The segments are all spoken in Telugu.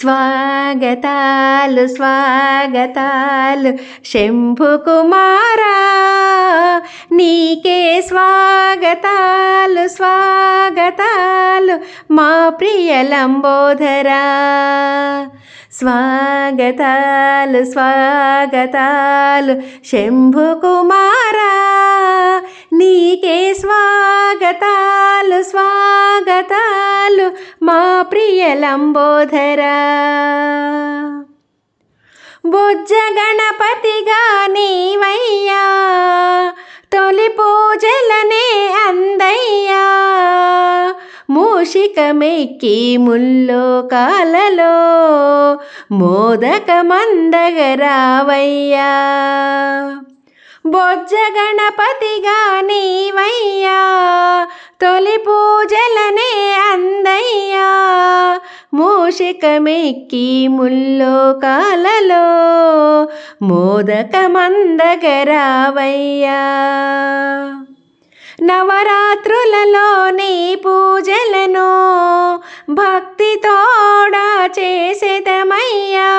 స్వాగతాలు స్వాగతాలు. శంభు కుమారా నీకే స్వాగతాలు స్వాగతాలు. మా ప్రియ లంబోధరా స్వాగతాలు స్వాగతాలు. శంభు కుమారా నీకే స్వాగతాలు స్వా స్వాగతాలు మా ప్రియ లంబోధరా. బుజ్జ గణపతిగా నీవయ్యా తొలి పూజలనే అందయ్యా. మూషికమెక్కి ముల్లో కాలలో మోదక మందగరావయ్యా బొజ్జ గణపతిగా నీవయ్యా. తొలి పూజలనే అందయ్యా. మూషికమెక్కి ముల్లో కాలలో మోదక మందగరావయ్యా నవరాత్రులలో నీ పూజలను భక్తితోడా చేసేదమయ్యా.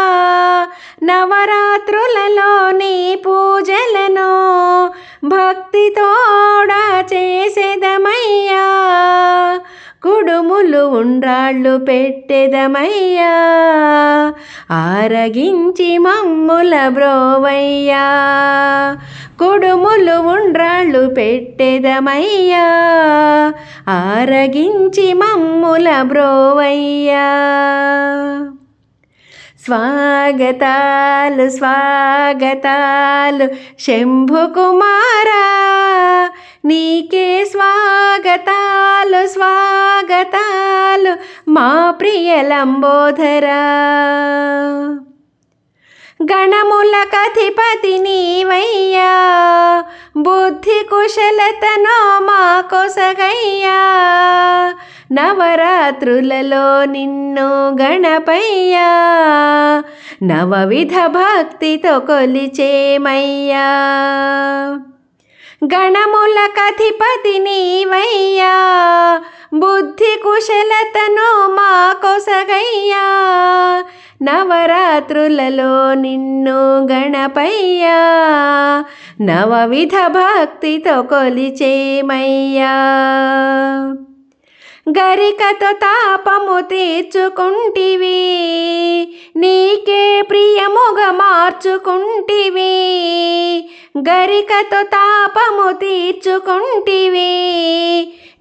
నవరాత్రులలో నీ పూజలను భక్తితోడ చేసేదమయ్యా. కుడుములు ఉండ్రాళ్ళు పెట్టెదమయ్యా. ఆరగించి మమ్ముల బ్రోవయ్యా. కుడుములు ఉండ్రాళ్ళు పెట్టెదమయ్యా. ఆరగించి మమ్ముల బ్రోవయ్యా. స్వాగతాలు స్వాగతాలు. శంభుకుమారా నీకే స్వాగతాలు స్వాగతాలు. మా ప్రియ లంబోధరా. గణముల కధిపతి నీవయ్యా. బుద్ధి కుశలతనో మా కొసగయ్యా. నవరాత్రులలో నిన్ను గణపయ్యా. నవవిధ భక్తితో కొలిచేమయ్యా. గణముల కధిపతి నీవయ్యా. బుద్ధి కుశలతను మా కొసగయ్యా. నవరాత్రులలో నిన్ను గణపయ్యా. నవవిధ భక్తితో కొలిచేమయ్యా. గరికతో తాపము తీర్చుకుంటివి. నీకే ప్రియముగ మార్చుకుంటివి. గరికతో తాపము తీర్చుకుంటివి.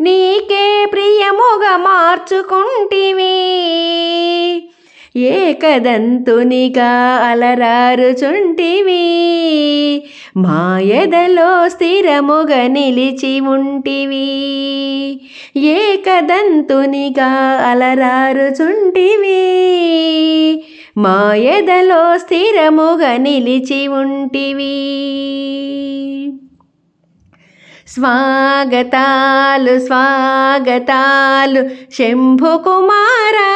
నీకే ప్రియముగ మార్చుకుంటివి. ఏకదంతునిగా అలరారుచుంటివి మాయదలో స్థిరముగా నిలిచి ఉంటివి. ఏకదంతునిగా అలరారుచుంటివి మాయదలో స్థిరముగా నిలిచి ఉంటివి. స్వాగతాలు స్వాగతాలు. శంభు కుమారా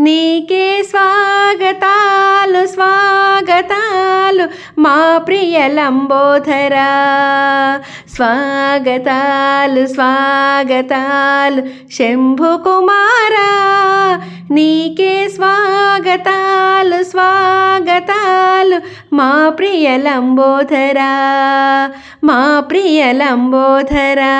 నీకే స్వాగతాలు స్వాగతాలు. మా ప్రియ లంబోధరా స్వాగతాలు స్వాగతాలు. శంభు కుమారా నీకే స్వాగతాలు స్వాగతాలు. మా ప్రియ లంబోధరా మా ప్రియ లంబోధరా.